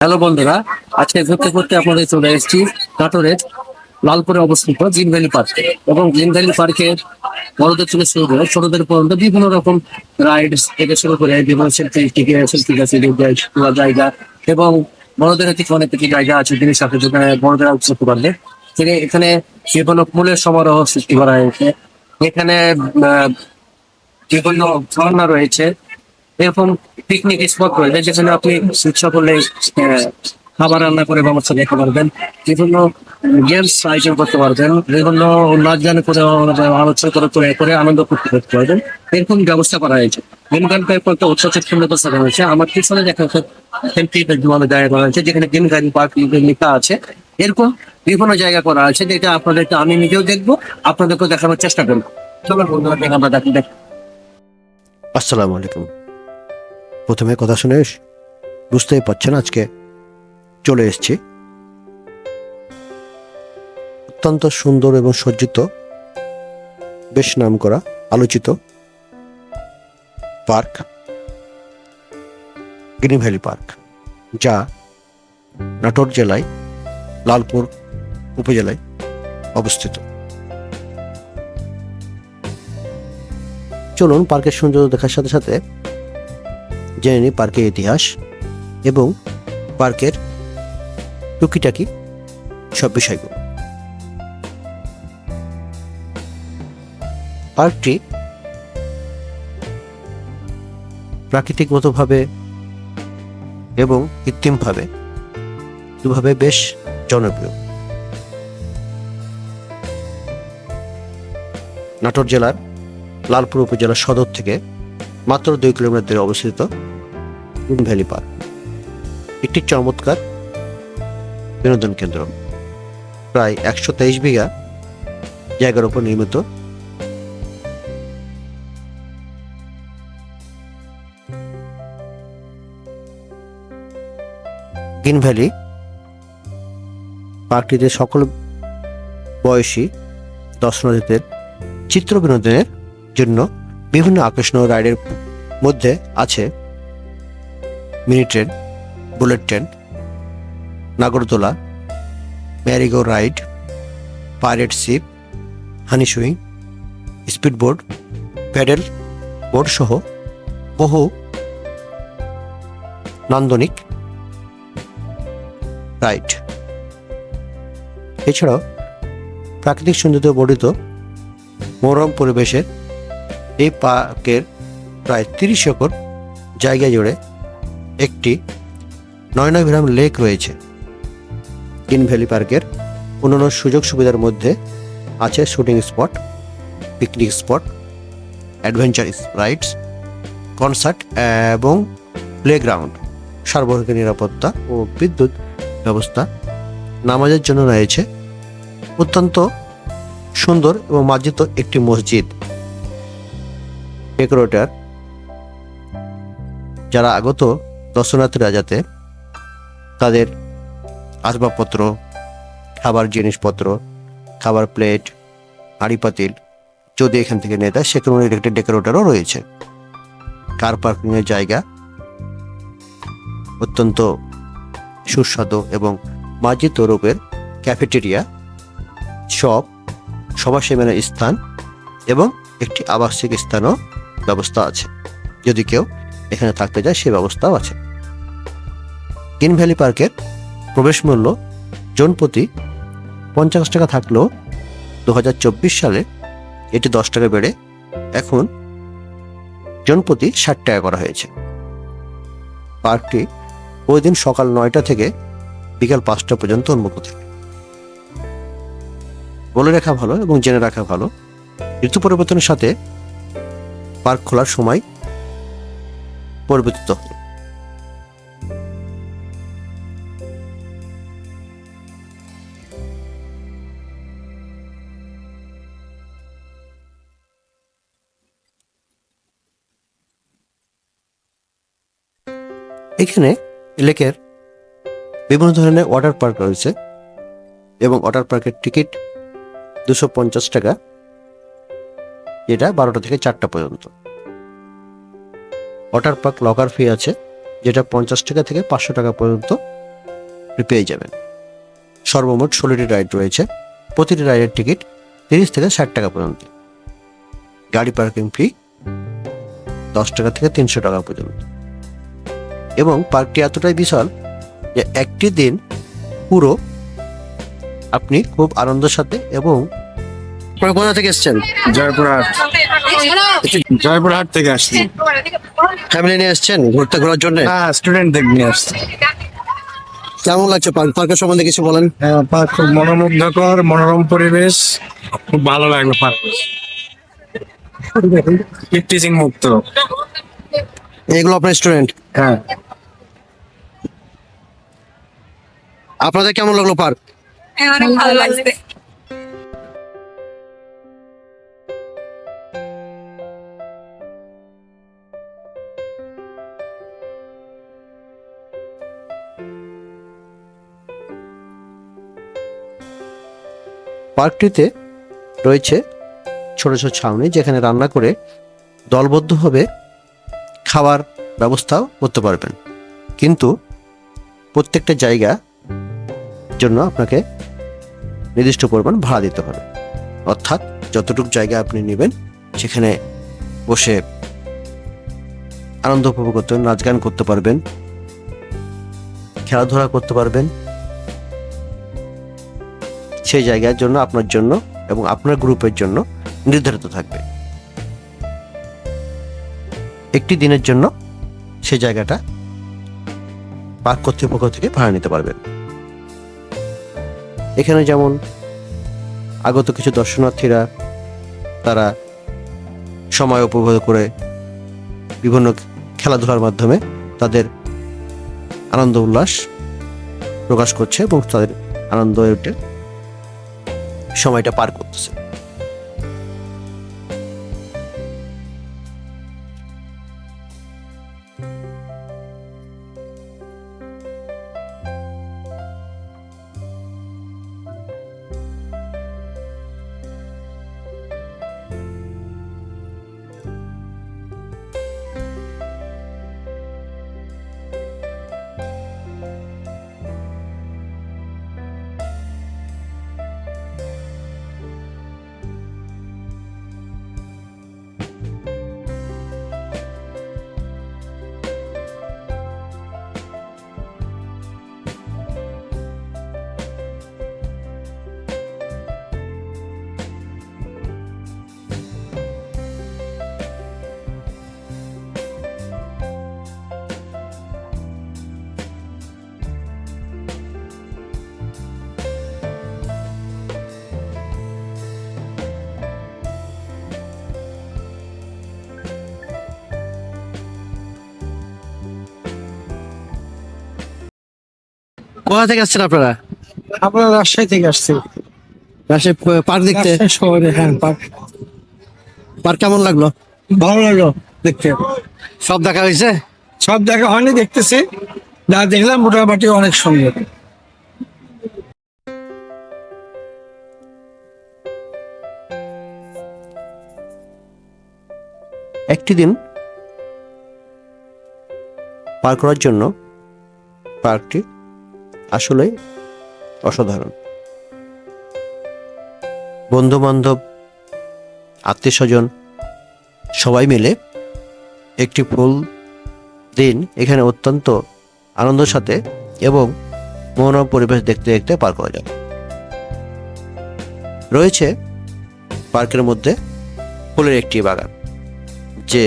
Hello বন্ধুরা, আজকে ঘুরতে ঘুরতে আপনাদের চলে এসেছি নাটোরের লালপুরে অবস্থিত গ্রিন ভ্যালি পার্ক এবং গ্রিন ভ্যালি পার্কে বড়দের থেকে শুরু করে ছোটদের পর্যন্ত বিভিন্ন রকম রাইড থেকে শুরু করে বিভিন্ন সেলফি গাছে জায়গা এবং বড়দের থেকে অনেক কিছু জায়গা আছে জিনিস সাথে যেখানে বড়দেরা উৎসব পারবে। থেকে এখানে বিভিন্ন ফুলের সমারোহ সৃষ্টি করা হয়েছে। এখানে বিভিন্ন ঝর্ণা রয়েছে। এরকম পিকনিক স্পট রয়েছে যেখানে আপনি আহ, খাবার রান্না করে ব্যবস্থা দেখতে পারবেন। বিভিন্ন গেমস আয়োজন করতে পারবেন। বিভিন্ন নাচ গান করে আলোচনা করে করে করে আনন্দ করতে করতে পারবেন। এরকম ব্যবস্থা করা হয়েছে। গেম গান কয়েকটা উৎসবের সুন্দর সাজানো হয়েছে। আমার পিছনে দেখা জায়গা করা হয়েছে যেখানে গেম গান পার্ক লেখা আছে। এরকম বিভিন্ন জায়গা করা আছে যেটা আপনাদেরকে আমি নিজেও দেখব আপনাদেরকেও দেখানোর চেষ্টা করব। চলো আমরা আসসালামু আলাইকুম। প্রথমে কথা শুনে বুঝতেই পারছেন আজকে। চলে এসেছি। অত্যন্ত সুন্দর এবং সজ্জিত, বেশ নাম করা আলোচিত পার্ক, গ্রিন ভ্যালি পার্ক, যা নাটোর জেলায় লালপুর উপজেলায় অবস্থিত। চলুন পার্কের সৌন্দর্য দেখার সাথে সাথে জেনে নিই পার্কের ইতিহাস এবং পার্কের টুকিটাকি সব বিষয়গুলো। পার্কটি প্রাকৃতিকগতভাবে এবং কৃত্রিমভাবে দুভাবে বেশ জনপ্রিয়। নাটোর জেলার লালপুর উপজেলা সদর থেকে মাত্র দুই কিলোমিটার দূরে অবস্থিত গ্রিন ভ্যালি পার্ক। একটি চমৎকার বিনোদন কেন্দ্র। প্রায় একশো তেইশ বিঘা জায়গার উপর নির্মিত। গ্রিন ভ্যালি পার্কটিতে সকল বয়সী দর্শনার্থীদের চিত্র বিনোদনের জন্য বিভিন্ন আকর্ষণীয় রাইডের মধ্যে আছে। মিনি ট্রেন, বুলেট ট্রেন, নাগরদোলা merry go ride, pirate ship, honey swing, speed board paddle board সহ বহু নান্দনিক রাইড। এছাড়াও প্রাকৃতিক সৌন্দর্য বর্ধিত মনোরম পরিবেশের এই পার্কের প্রায় তিরিশ একর জায়গা জুড়ে একটি নয়নাভিরাম লেক রয়েছে। গ্রিন ভ্যালি পার্কের অন্যান্য সুযোগ সুবিধার মধ্যে আছে shooting spot, picnic spot, adventure rides, concert এবং প্লেগ্রাউন্ড। সার্বজনীন নিরাপত্তা ও বিদ্যুৎ ব্যবস্থা নামাজের জন্য রয়েছে। অত্যন্ত সুন্দর এবং মার্জিত একটি মসজিদ। ডেকোরেটর যারা আগত দর্শনার্থীরা যাতে তাদের আসবাবপত্র, খাবার জিনিসপত্র, খাবার প্লেট, হাঁড়ি পাতিল, যদি এখান থেকে নিয়ে দেয় সেখানে একটি ডেকোরেটরও রয়েছে। কার পার্কিংয়ের জায়গা? অত্যন্ত সুস্বাদু এবং মার্জিত রূপের ক্যাফেটেরিয়া, শপ, সভা সেমিনার স্থান এবং একটি আবাসিক স্থানও ব্যবস্থা আছে। যদি কেউ এখানে থাকতে যায়, সে ব্যবস্থাও আছে। গ্রিন ভ্যালি পার্কের প্রবেশ মূল্য জনপ্রতি পঞ্চাশ টাকা থাকলেও দু হাজার চব্বিশ সালে এটি দশ টাকা বেড়ে এখন জনপ্রতি ষাট টাকা করা হয়েছে। পার্কটি ওই দিন সকাল নয়টা থেকে বিকাল পাঁচটা পর্যন্ত উন্মুক্ত থাকে। বলে রাখা ভালো এবং জেনে রাখা ভালো, ঋতু পরিবর্তনের সাথে পার্ক খোলার সময় পরিবর্তিত। এখানে লেকের বিভিন্ন ধরনের ওয়াটার পার্ক রয়েছে এবং ওয়াটার পার্কের টিকিট দুশো পঞ্চাশ টাকা, যেটা বারোটা থেকে চারটা পর্যন্ত। ওয়াটার পার্ক লকার ফি আছে, যেটা পঞ্চাশ টাকা থেকে পাঁচশো টাকা পর্যন্ত পেয়ে যাবেন। সর্বমোট ষোলোটি রাইড রয়েছে, প্রতিটি রাইডের টিকিট তিরিশ থেকে ষাট টাকা পর্যন্ত। গাড়ি পার্কিং ফি দশ টাকা থেকে তিনশো টাকা পর্যন্ত। এবং পার্কটি এতটাই বিশাল যে একটি দিন পুরো আপনি খুব আনন্দের সাথে এবং কোথা থেকে এসেছেন, জয়পুরহাট। জয়পুরহাট থেকে আসছি। ফ্যামিলি নিয়ে এসেছেন ঘুরতে ঘোরার জন্য? হ্যাঁ স্টুডেন্টদের নিয়ে আসছি। কেমন লাগছে পার্ক পার্কের সম্বন্ধে কিছু বলেন? হ্যাঁ পার্ক খুব মনোমুগ্ধকর মনোরম পরিবেশ খুব ভালো লাগল পার্ক টিচিং মুক্ত। এগুলো আপনার স্টুডেন্ট হ্যাঁ। আপনাদের কেমন লাগল পার্ক হ্যাঁ, অনেক ভালো লাগছে। পার্কটিতে রয়েছে ছোট ছোট ছাউনি যেখানে রান্না করে দলবদ্ধভাবে খাবার ব্যবস্থাও করতে পারবেন। কিন্তু প্রত্যেকটা জায়গা জন্য আপনাকে নির্দিষ্ট পরিমাণ ভাড়া দিতে হবে। অর্থাৎ যতটুকু জায়গা আপনি নেবেন, সেখানে বসে আনন্দ উপভোগ করতে নাচ গান করতে পারবেন, খেলাধুলা করতে পারবেন। সেই জায়গার জন্য আপনার জন্য এবং আপনার গ্রুপের জন্য নির্ধারিত থাকবে। একটি দিনের জন্য সে জায়গাটা পার্ক কর্তৃপক্ষ থেকে ভাড়া নিতে পারবেন। এখানে যেমন আগত কিছু দর্শনার্থীরা তারা সময় উপভোগ করে বিভিন্ন খেলাধুলার মাধ্যমে তাদের আনন্দ উল্লাস প্রকাশ করছে এবং তাদের আনন্দ সময়টা পার করতেছে। কোথা থেকে আসছেন আপনারা? আমরা রাজশাহী থেকে আসছি। রাজশাহী পার্ক দেখতে? রাজশাহী শহরে হ্যাঁ পার্ক। পার্ক কেমন লাগল? ভালো লাগল দেখতে। সব দেখা হয়েছে? সব জায়গা হয়নি দেখতেছি। যা দেখলাম মোটামুটি অনেক সুন্দর। একটি দিন পার করার জন্য পার্কটি আসলেই অসাধারণ। বন্ধু বান্ধব আত্মীয় স্বজন সবাই মিলে একটি ফুল দিন এখানে অত্যন্ত আনন্দের সাথে এবং মনোরম পরিবেশ দেখতে দেখতে পার করা যাবে। রয়েছে পার্কের মধ্যে ফুলের একটি বাগান, যে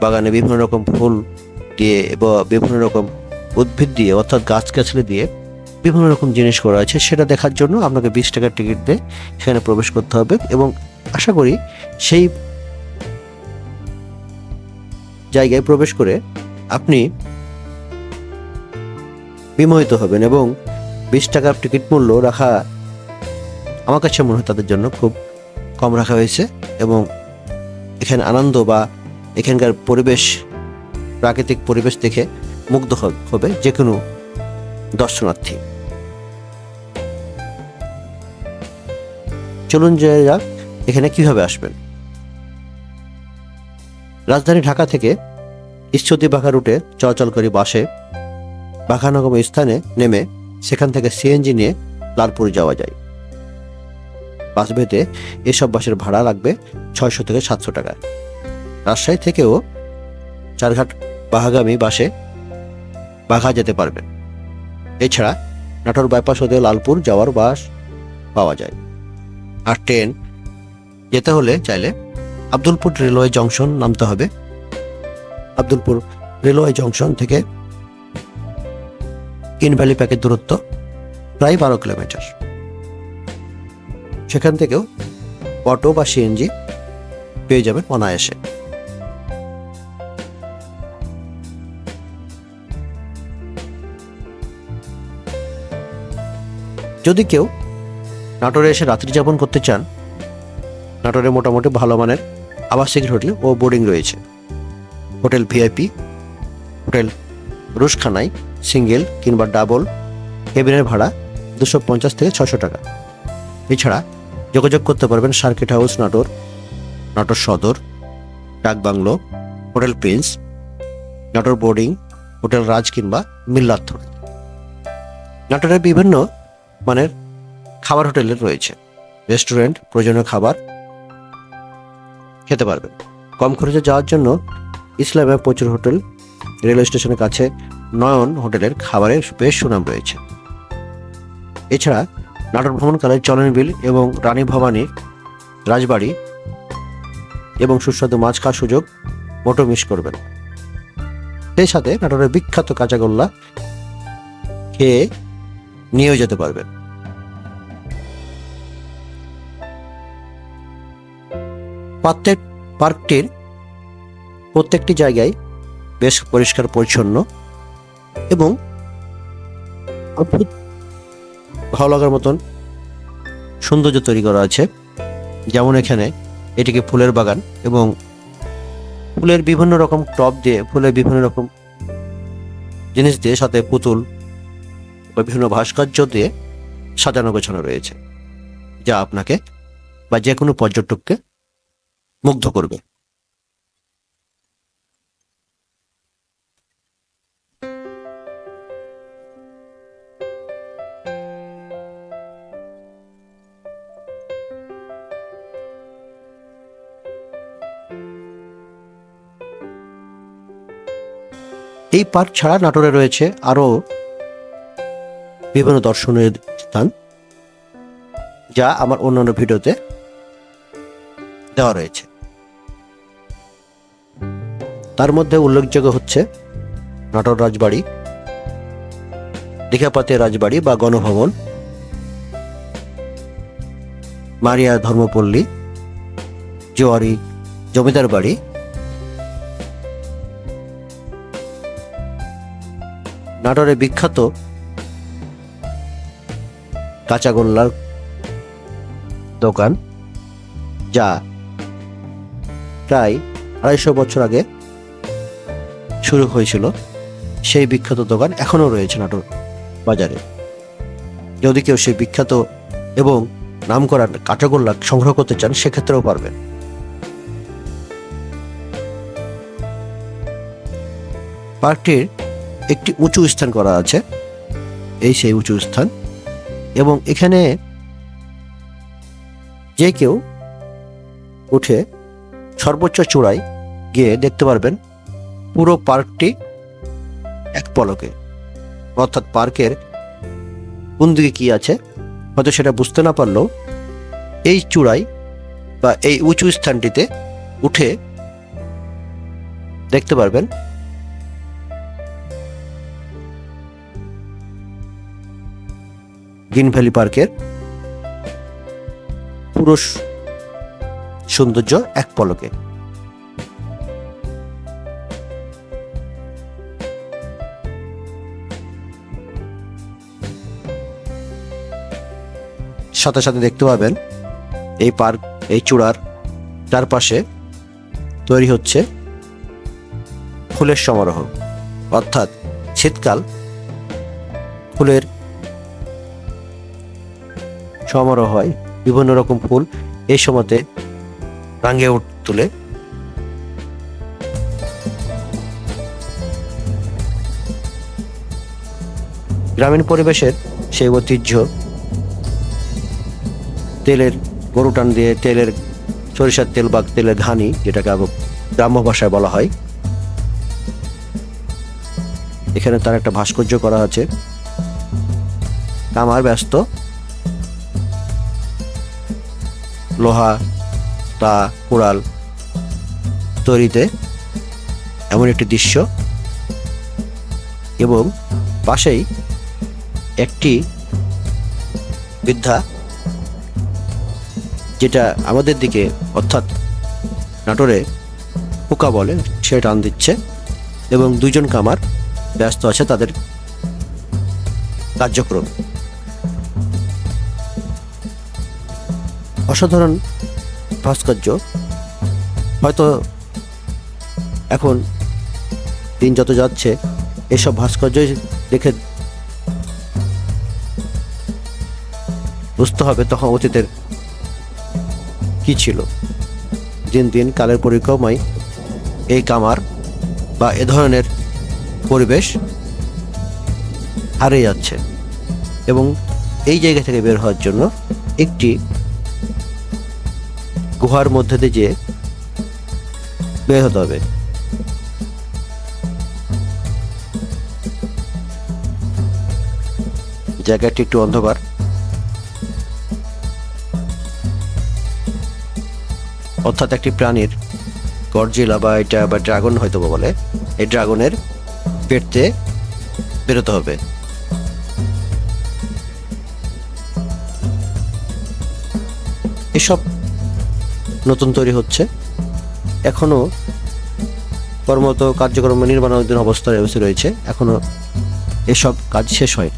বাগানে বিভিন্ন রকম ফুল দিয়ে এবং বিভিন্ন রকম উদ্ভিদ দিয়ে অর্থাৎ গাছগাছালি দিয়ে বিভিন্ন রকম জিনিস করা আছে, সেটা দেখার জন্য আপনাকে বিশ টাকার টিকিট দিয়ে সেখানে প্রবেশ করতে হবে এবং আশা করি সেই জায়গায় প্রবেশ করে আপনি বিমোহিত হবেন এবং বিশ টাকার টিকিট মূল্য রাখা আমার কাছে মনে হয় তাদের জন্য খুব কম রাখা হয়েছে এবং এখানে আনন্দ বা এখানকার পরিবেশ, প্রাকৃতিক পরিবেশ দেখে মুগ্ধ হবে যে কোনো দর্শনার্থী। চলুন যে যাক, এখানে কীভাবে আসবেন? রাজধানী ঢাকা থেকে ঈশ্বরদী বাঘা রুটে চলাচলকারী বাসে বাঘানগম স্থানে নেমে সেখান থেকে সিএনজি নিয়ে লালপুর যাওয়া যায়। বাস বেতে এসব বাসের ভাড়া লাগবে ছয়শো থেকে সাতশো টাকা। রাজশাহী থেকেও চারঘাট বাহাগামী বাসে বাঘা যেতে পারবেন। এছাড়া নাটোর বাইপাস হতে লালপুর যাওয়ার বাস পাওয়া যায়। আর ট্রেন যেতে হলে চাইলে আব্দুলপুর রেলওয়ে জংশন নামতে হবে। আব্দুলপুর রেলওয়ে জংশন থেকে কিন ভ্যালি প্যাকের দূরত্ব প্রায় বারো কিলোমিটার। সেখান থেকেও অটো বা সিএনজি পেয়ে যাবেন অনায়াসে। যদি কেউ নাটোরে এসে রাত্রি যাপন করতে চান, নাটোরে মোটামুটি ভালো মানের আবাসিক হোটেল ও বোর্ডিং রয়েছে। হোটেল ভিআইপি, হোটেল রুশখানাই, সিঙ্গেল কিংবা ডাবল, কেবিনের ভাড়া দুশো পঞ্চাশ থেকে ছশো টাকা। এছাড়া যোগাযোগ করতে পারবেন circuit house Natore Natore Sadar dak bungalow hotel prince, Natore boarding, hotel Raj কিংবা মিল্লার্থ নাটোরের বিভিন্ন মানের খাবার হোটেলের রয়েছে। রেস্টুরেন্ট, প্রয়োজনীয় খাবার খেতে পারবেন। কম খরচে যাওয়ার জন্য ইসলামে প্রচুর হোটেল, রেলওয়ে স্টেশনের কাছে নয়ন হোটেলের খাবারের বেশ সুনাম রয়েছে। এছাড়া নাটোর ভ্রমণকালে চলনবিল এবং রানী ভবানীর রাজবাড়ি এবং সুস্বাদু মাছ খাওয়ার সুযোগ মোটো মিস করবেন সেই সাথে নাটোরের বিখ্যাত কাঁচাগোল্লা খেয়ে নিয়েও যেতে পারবেন। প্রত্যেক পার্কটির প্রত্যেকটি জায়গায় বেশ পরিষ্কার, পরিচ্ছন্ন এবং অদ্ভুত ভালো লাগার মতন সৌন্দর্য তৈরি করা আছে। যেমন এখানে এটিকে ফুলের বাগান এবং ফুলের বিভিন্ন রকম টব দিয়ে, ফুলের বিভিন্ন রকম জিনিস দিয়ে সাথে পুতুল বা বিভিন্ন ভাস্কর্য দিয়ে সাজানো গোছানো রয়েছে। যা আপনাকে বা যে কোনো পর্যটককে মুগ্ধ করবে। এই পার্ক ছাড়া নাটোরে রয়েছে আরও বিভিন্ন দর্শনীয় স্থান, যা আমার অন্যান্য ভিডিওতে দেওয়া রয়েছে। তার মধ্যে উল্লেখযোগ্য হচ্ছে নাটোর রাজবাড়ি দীঘাপাতে রাজবাড়ি বা গণভবন, মারিয়া ধর্মপল্লী, জোয়ারি জমিদার বাড়ি, নাটোরে বিখ্যাত কাঁচাগোল্লার দোকান, যা প্রায় আড়াইশো বছর আগে শুরু হয়েছিল, সেই বিখ্যাত দোকান এখনও রয়েছে নাটোর বাজারে। যদি কেউ সেই বিখ্যাত এবং নামকরা কাঁচাগোল্লা সংগ্রহ করতে চান, সেক্ষেত্রেও পারবেন। পার্কটির একটি উঁচু স্থান করা আছে, এই সেই উঁচু স্থান। এবং এখানে যে কেউ উঠে সর্বোচ্চ চূড়ায় গিয়ে দেখতে পারবেন পুরো পার্কটি এক পলকে। অর্থাৎ পার্কের কোন দিকে কি আছে, হয়তো সেটা বুঝতে না পারলেও এই চূড়ায় বা এই উঁচু স্থানটিতে উঠে দেখতে পারবেন। গ্রিন ভ্যালি পার্কের পুরো সৌন্দর্য এক পলকে। সাথে সাথে দেখতে পাবেন এই পার্ক, এই চূড়ার চারপাশে তৈরি হচ্ছে ফুলের সমারোহ। অর্থাৎ শীতকাল ফুলের সমারোহ হয়। বিভিন্ন রকম ফুল এই সময়তে রাঙে উঠ তুলে। গ্রামীণ পরিবেশের সেই ঐতিহ্য তেলের গরু টান দিয়ে তেলের সরিষার তেল বা তেলের ঘানি যেটাকে গ্রাম্য ভাষায় বলা হয়। এখানে তার একটা ভাস্কর্য করা আছে। কামার ব্যস্ত। লোহা, তা, কুড়াল তৈরিতে এমন একটি দৃশ্য। এবং পাশেই একটি বৃদ্ধা যেটা আমাদের দিকে অর্থাৎ নাটোরে পোকা বলে, সে টান দিচ্ছে এবং দুইজন কামার ব্যস্ত আছে তাদের কার্যক্রম। অসাধারণ ভাস্কর্য। হয়তো এখন দিন যত যাচ্ছে, এসব ভাস্কর্য দেখে বুঝতে হবে তখন অতীতের কি ছিল? দিন দিন কালের পরিক্রমায় এই কামার বা এ ধরনের পরিবেশ হারিয়ে যাচ্ছে এবং এই জায়গা থেকে বের হওয়ার জন্য একটি গুহার মধ্যে দিয়ে যেয়ে বের হতে হবে। জায়গাটি একটু অন্ধকার। অর্থাৎ একটি প্রাণীর গরজিলা বা এটা বা ড্রাগন হয়তো বলে, এই ড্রাগনের পেটতে বেরোতে হবে। এসব নতুন তৈরি হচ্ছে। এখনও কর্মরত কার্যক্রম নির্মাণাধীন অবস্থায় রয়েছে। এখনও এসব কাজ শেষ হয়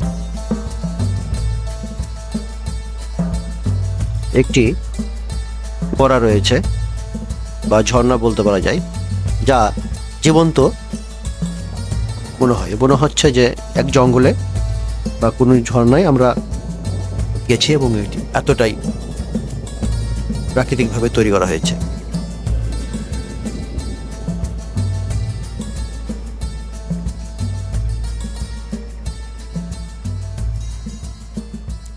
একটি পড়া রয়েছে। বা ঝর্ণা বলতে পারা যায়, যা জীবন্ত মনে হয়। মনে হচ্ছে যে এক জঙ্গলে বা কোনো ঝর্ণায় আমরা গেছি এবং এটি এতটাই প্রাকৃতিকভাবে তৈরি করা হয়েছে।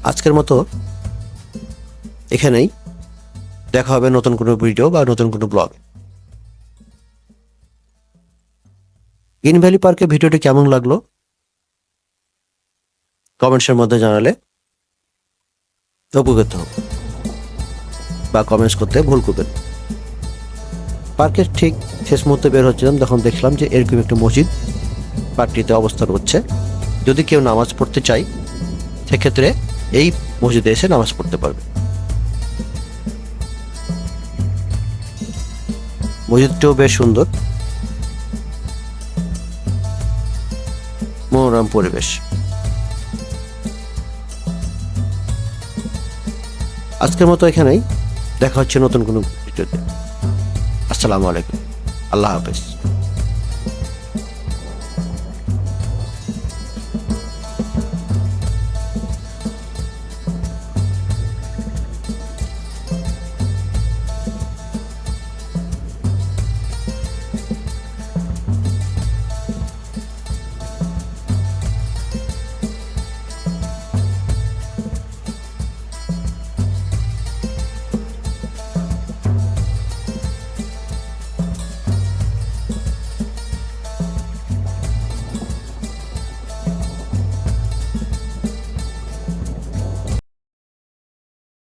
আজকের মতো এখানেই দেখা হবে নতুন কোনো ভিডিও বা নতুন কোনো ব্লগ গ্রিন ভ্যালি পার্কে ভিডিওটি কেমন লাগল? কমেন্টসের মধ্যে জানালে উপকৃত হব বা কমেন্টস করতে ভুল করবেন পার্কের ঠিক শেষ মুহূর্তে বের হচ্ছিলাম, তখন দেখলাম যে এরকম একটা মসজিদ পার্কটিতে অবস্থান করছে। যদি কেউ নামাজ পড়তে চায়, সেক্ষেত্রে এই মসজিদে এসে নামাজ পড়তে পারবে। মসজিদটিও বেশ সুন্দর। মনোরম পরিবেশ। আজকের মতো এখানেই। দেখা হচ্ছে নতুন কোনো ভিডিওতে। আসসালামু আলাইকুম। আল্লাহ হাফেজ।